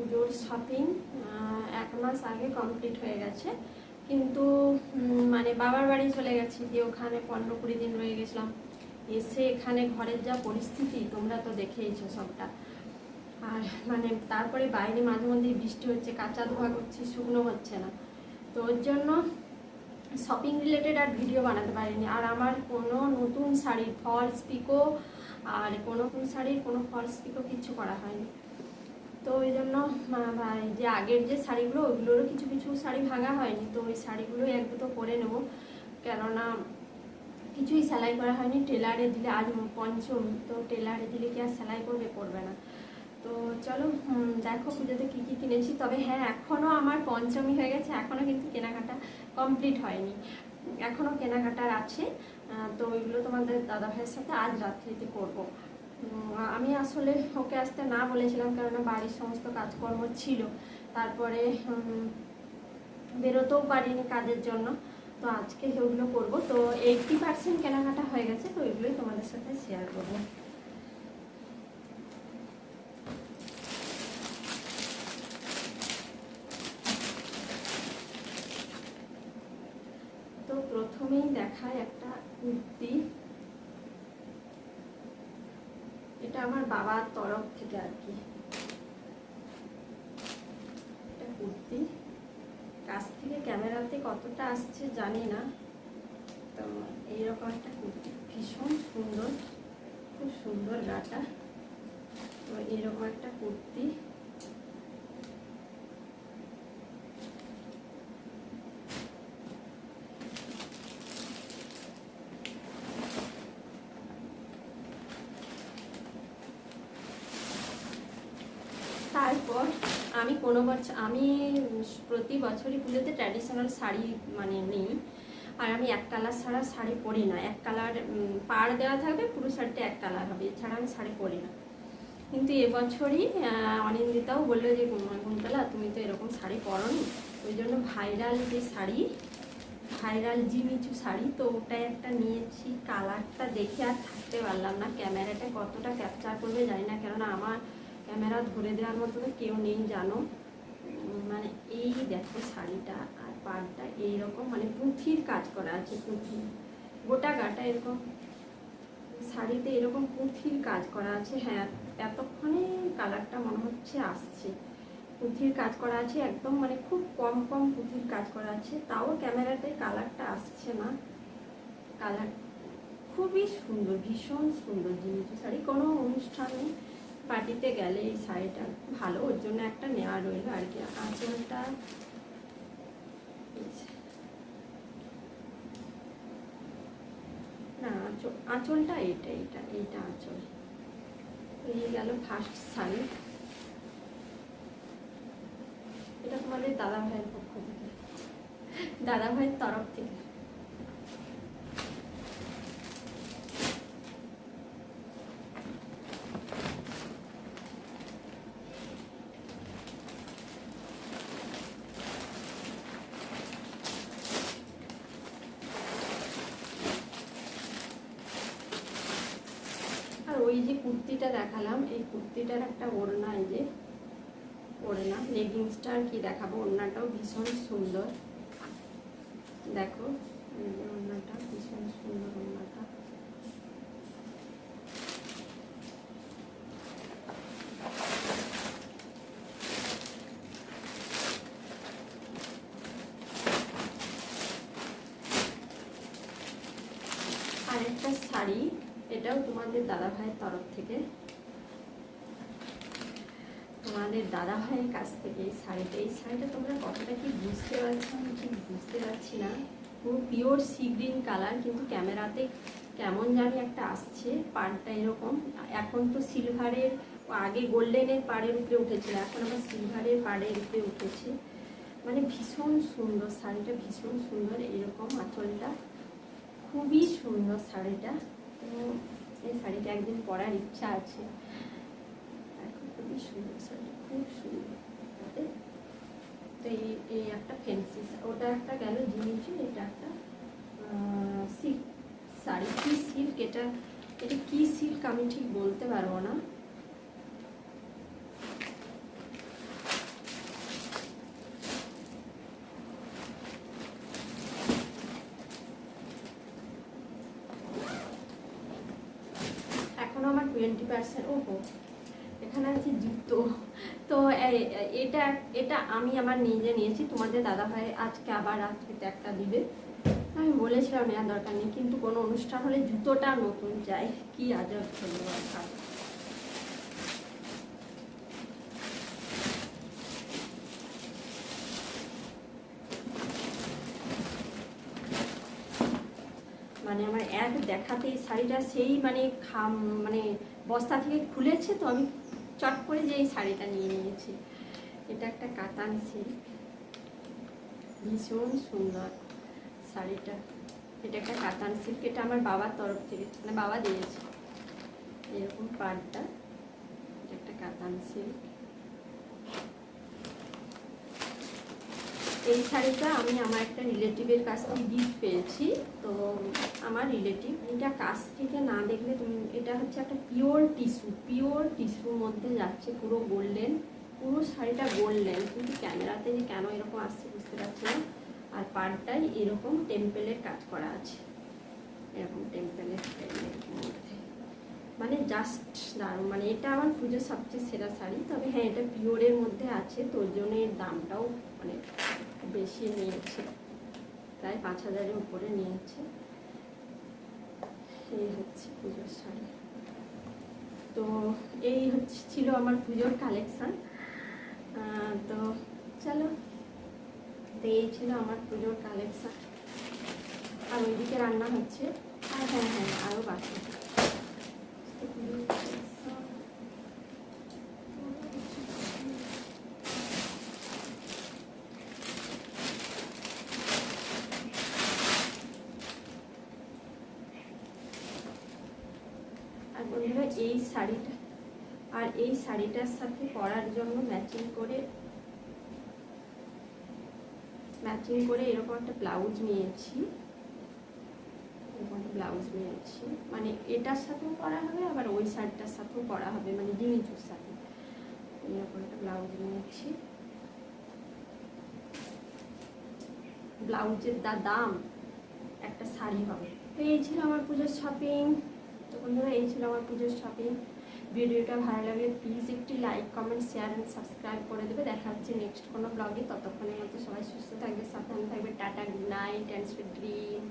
পুজোর শপিং এক মাস আগে কমপ্লিট হয়ে গেছে। কিন্তু মানে বাবার বাড়ি চলে গেছি দিয়ে ওখানে পনেরো কুড়ি দিন রয়ে গেছিলাম। এসে এখানে ঘরের যা পরিস্থিতি, তোমরা তো দেখেইছো সবটা। আর মানে তারপরে বাইরে মাঝে মধ্যেই বৃষ্টি হচ্ছে, কাঁচা ধোয়া করছি, শুকনো হচ্ছে না। তো ওর জন্য শপিং রিলেটেড আর ভিডিও বানাতে পারিনি। আর আমার কোনো নতুন শাড়ির ফলস পিকো আর কোনো নতুন শাড়ির কোনো ফলস পিকো কিছু করা হয়নি। তো ওই জন্য যে আগের যে শাড়িগুলো, ওইগুলোরও কিছু কিছু শাড়ি ভাঙা হয়নি। তো ওই শাড়িগুলো এক দুটো করে নেব। কেননা কিছুই সেলাই করা হয়নি। টেলারে দিলে আজ পঞ্চম, তো টেলারে দিলে কি আর সেলাই করবে করবে না। তো চলো দেখো পুজোতে কী কী কিনেছি। তবে হ্যাঁ এখনও আমার পঞ্চমী হয়ে গেছে। এখনও কিন্তু কেনাকাটা কমপ্লিট হয়নি। এখনও কেনাকাটার আছে। তো ওইগুলো তোমাদের দাদা ভাইয়ের সাথে আজ রাত্রিতে করব। আমি আসলে ওকে আসতে না বলেছিলাম কেননা বাড়ির সমস্ত কাজকর্ম ছিল। তারপরে বেরোতেও পারিনি কাজের জন্য। তো আজকে ওইগুলো করব। তো এইটটি পার্সেন্ট কেনাকাটা হয়ে গেছে, তো ওইগুলোই তোমাদের সাথে শেয়ার করব। তো প্রথমেই দেখায় একটা কুর্তি। এটা আমার বাবার তরফ থেকে আর কি। এটা কুর্তি কাছ থেকে ক্যামেরাতে কতটা আসছে জানি না। তো এইরকম একটা কুর্তি। ভীষণ সুন্দর। খুব সুন্দর গাটা। তো এইরকম একটা কুর্তি। তারপর আমি কোনো বছর আমি প্রতি বছরই পুজোতে ট্র্যাডিশনাল শাড়ি মানে নিই। আর আমি এক কালার ছাড়া শাড়ি পরি না। এক কালার পাড় দেওয়া থাকবে, পুরো শাড়িটা এক কালার হবে। এছাড়া আমি শাড়ি পরি না। কিন্তু এবছরই অনিন্দিতাও বলল যে কুন্তলা তুমি তো এরকম শাড়ি পরনি। ওই জন্য ভাইরাল যে শাড়ি, ভাইরাল জি জিমিচু শাড়ি, তো ওটাই একটা নিয়েছি। কালারটা দেখে আর থাকতে পারলাম না। ক্যামেরাটা কতটা ক্যাপচার করবে জানি না। কেননা আমার ক্যামেরা ধরে দেওয়ার মতো কেউ নেই, জানো? মানে এই দেখো শাড়িটা আর পাড়টা এইরকম মানে পুঁথির কাজ করা আছে পুঁথি। গোটা গাটা এরকম। শাড়িতে এরকম পুঁথির কাজ করা আছে। হ্যাঁ এতক্ষণে কালারটা মনে হচ্ছে আসছে। পুঁথির কাজ করা আছে, একদম মানে খুব কম কম পুঁথির কাজ করা আছে। তাও ক্যামেরাতে কালারটা আসছে না। কালার খুবই সুন্দর, ভীষণ সুন্দর জিনিস। শাড়ি কোনো অনুষ্ঠানে পার্টিতে গেলে এই শাড়িটা ভালো, ওর জন্য একটা নেওয়া রইল আর কি। আঁচলটা না, আঁচল, আঁচলটা এইটা এইটা এইটা আঁচল। এই গেল ফার্স্ট শাড়ি। এটা তোমাদের দাদা ভাইয়ের পক্ষ থেকে। দাদা ভাইয়ের তরফ থেকে আর ওই যে কুর্তিটা দেখালাম, এই কুর্তিটার একটা ওড়না এই যে, ওড়না লেগিংসটা আর কি দেখাবো। ওড়নাটাও ভীষণ সুন্দর। দেখো ওড়নাটা, ভীষণ সুন্দর ওড়নাটা। আরেকটা শাড়ি। এটাও তোমাদের দাদা ভাইয়ের তরফ থেকে। তোমাদের দাদা ভাইয়ের কাছ থেকে এই শাড়িটা। এই শাড়িটা তোমরা কতটা কি বুঝতে পারছ? আমি ঠিক বুঝতে পারছি না। পুরো পিওর সি গ্রিন কালার কিন্তু ক্যামেরাতে কেমন জানি একটা আসছে, পাড়টা এরকম। এখন তো সিলভারের আগে গোল্ডেনের পাড়ের উপরে উঠেছিল, এখন আবার সিলভারের পাড়ের উপরে উঠেছে। মানে ভীষণ সুন্দর, শাড়িটা ভীষণ সুন্দর, এরকম আঁচলটা। খুবই সুন্দর শাড়িটা। এই শাড়িটা একদিন পরার ইচ্ছা আছে। এখন খুবই সুন্দর শাড়ি, খুব সুন্দর। তো এই এই একটা ফেন্সি ওটা একটা গেল জিনিসই এটা একটা সিল্ক শাড়ি। কী সিল্ক এটা? এটা কী সিল্ক আমি ঠিক বলতে পারব না। টোয়েন্টি পার্সেন্ট ওহো। এখানে আছে জুতো। তো এটা এটা আমি আমার নিজে নিয়েছি। তোমাদের দাদা ভাই আজকে আবার রাত্রিতে একটা দিবে। আমি বলেছিলাম, নেওয়ার দরকার নেই। কিন্তু কোনো অনুষ্ঠান হলে জুতোটা নতুন চাই। কি আজব হলো আর মানে আমার এক দেখাতেই শাড়িটা সেই মানে খাম মানে বস্তা থেকে খুলেছে তো আমি চট করে যে এই শাড়িটা নিয়ে নিয়েছি। এটা একটা কাতান সিল্ক ভীষণ সুন্দর শাড়িটা। এটা একটা কাতান সিল্ক এটা আমার বাবার তরফ থেকে মানে বাবা দিয়েছে। এরকম পাড়টা, এটা একটা কাতান সিল্ক এই শাড়িটা আমি আমার একটা রিলেটিভের কাছ থেকে গিফট পেয়েছি। তো আমার রিলেটিভ এটা কাছ থেকে না দেখলে তুমি, এটা হচ্ছে একটা পিওর টিস্যু পিওর টিস্যুর মধ্যে যাচ্ছে পুরো গোল্ডেন পুরো শাড়িটা গোল্ডেন কিন্তু ক্যামেরাতে যে কেন এরকম আসছে বুঝতে পারছি না। আর পাড়টাই এরকম টেম্পেলের কাজ করা আছে। এরকম টেম্পেলের মধ্যে। মানে জাস্ট দারুণ। মানে এটা আমার পুজোর সবচেয়ে সেরা শাড়ি। তবে হ্যাঁ এটা পিওরের মধ্যে আছে। তোর জন্য এর দামটাও মানে বেশি নিয়েছে। প্রায় পাঁচ হাজারের উপরে নিয়েছে। এই হচ্ছে পুজোর শাড়ি। তো এই হচ্ছে ছিল আমার পুজোর কালেকশান তো চলো, তো এই ছিল আমার পুজোর কালেকশান আর ওইদিকে রান্না হচ্ছে। আর হ্যাঁ হ্যাঁ আরও বাকি তো পুজোর collection। আর বন্ধুরা এই শাড়িটা। আর এই শাড়িটার সাথে পরার জন্য ম্যাচিং করে ম্যাচিং করে এরকম একটা ব্লাউজ নিয়েছি। এরকম একটা ব্লাউজ নিয়েছি। মানে এটার সাথেও পরা হবে, আবার ওই শাড়িটার সাথেও পরা হবে মানে জিমিচুর সাথে। এরকম একটা ব্লাউজ নিয়েছি। ব্লাউজের দা দাম একটা শাড়ি হবে। তো এই ছিল আমার পুজোর শপিং বন্ধুরা, এই ছিল আমার পুজোর শপিং ভিডিওটা ভালো লাগলে প্লিজ একটি like comment share and subscribe করে দেবে। দেখা হচ্ছে নেক্সট কোনো ব্লগে ততক্ষণের মতো সবাই সুস্থ থাকবে, সাবধান থাকবে। Tata good night and sweet dream